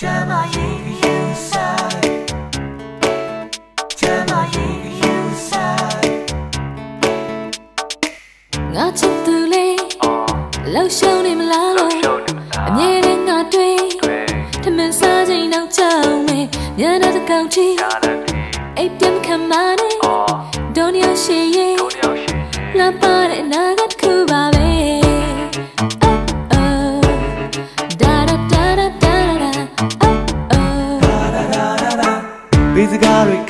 ကျမ်းမာရေးယူဆိုင်ကျမ်းမာရေးယူဆိုင်ငါချစ်သူလေးလှရှုံးနေမလားလို့အမြဲတမ်းငါတွေ့ထမင်းစားချိန်တော့ကြောက်မယ်ညနေတကောင်ချီအိပ်ပြန်ခံမနဲ့ဒုံရရှိရဲ့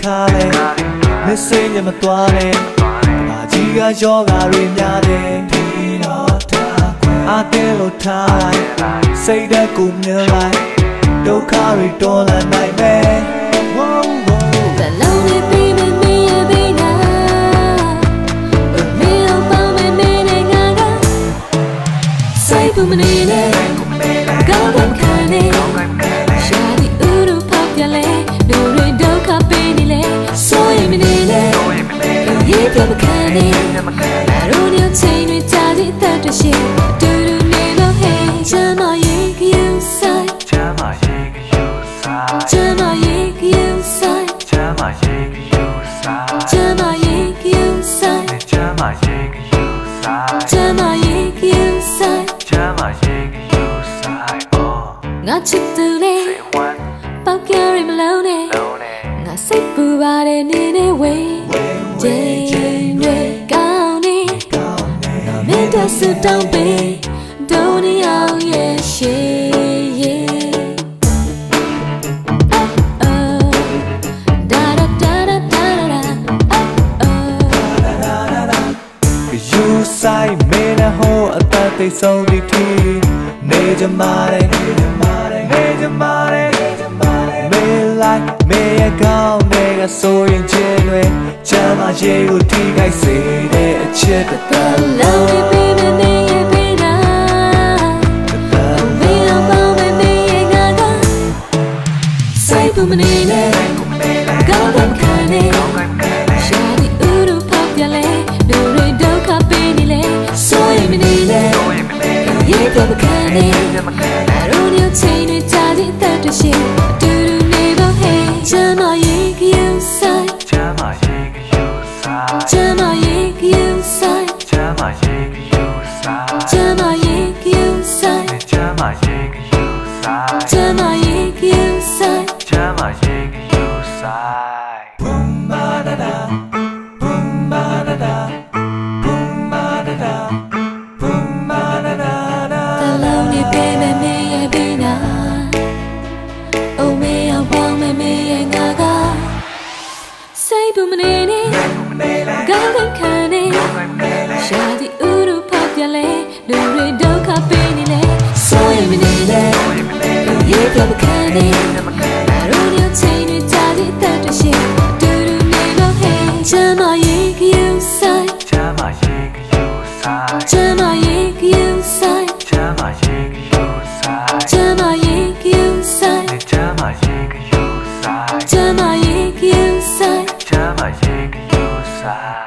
ကားတွေခါလဲမစင်းညမသွားနဲ့ဘာကြီးကယောဂါတွေများတယ်ဒီတော့ထားခွဲအတဲလို့ထားလိုက်စိတ်ဓာတ်ကိုမြင်လိုက်ဒုက္ခတွေတော်လာနိုင်မယ်ဝေါဝေါဘလုံးလေးပြီးမ ငါချစ်သူလေးပေါက်ကြရမလုံးနဲ့ငါစိတ်ပူပါတယ်နေနေဝေးကျ င်းတို့စတောင်းပေးဒုနီအောင်ရဲ့ရှိယူဆိုင်မင်းဟိုအသက်သိဆုံးဒီတီနေကြမာတယ်နေကြမာတယ်နေကြမာတယ်မေးလိုက်မေးရကောင်းနေကဆိုရင်ချင်းတွေချမ်းသာရေကိုထိခိုက်စေတဲ့အချစ်တတလုံးလေး စိတ်ပူမနေနဲ့ကောင်းတဲ့ခံနေရှာဒီဥရဖောက်ပြလဲလူတွေဒုက္ခပေးနေလဲဆိုရင်မနေနဲ့ရေပြမခံနဲ့ရိုးညချင်းတွေကြာတဲ့သက်တရှိတူတူနေဖို့ဟဲ့ချမ်းမရေးကယူဆိုင်ချမ်းမရေးကယူဆိုင်ချမ်းမရေးကယူဆိုင်ချမ်းမရေးကယူဆိုင်ချမ်းမရေးကယူဆိုင်ချမ်းမရေးကယူဆိုင်ချမ်းမရေးကယူဆိုင် ချမ်းမရေးကယူဆိုင်ဘုံမာဒဒါဘုံမာဒဒါဘုံမာဒဒါဘုံမာဒဒါတလုံးနေပေးမမေးရဲ့ဘေးနာအိုမေးအောင်ပေါင်းမမေးရဲ့ငါကစိတ်ပူမနေနဲ့ကောင်းတဲ့ခံနေရှာဒီဥရဖောက်ပြလဲလူတွေဒုက္ခပေးနေလဲဆိုရင်မနေနဲ့ရေပြမခံနေရိုးညချင်းတွေကြာတဲ့တက်တရှိ Time I take you side.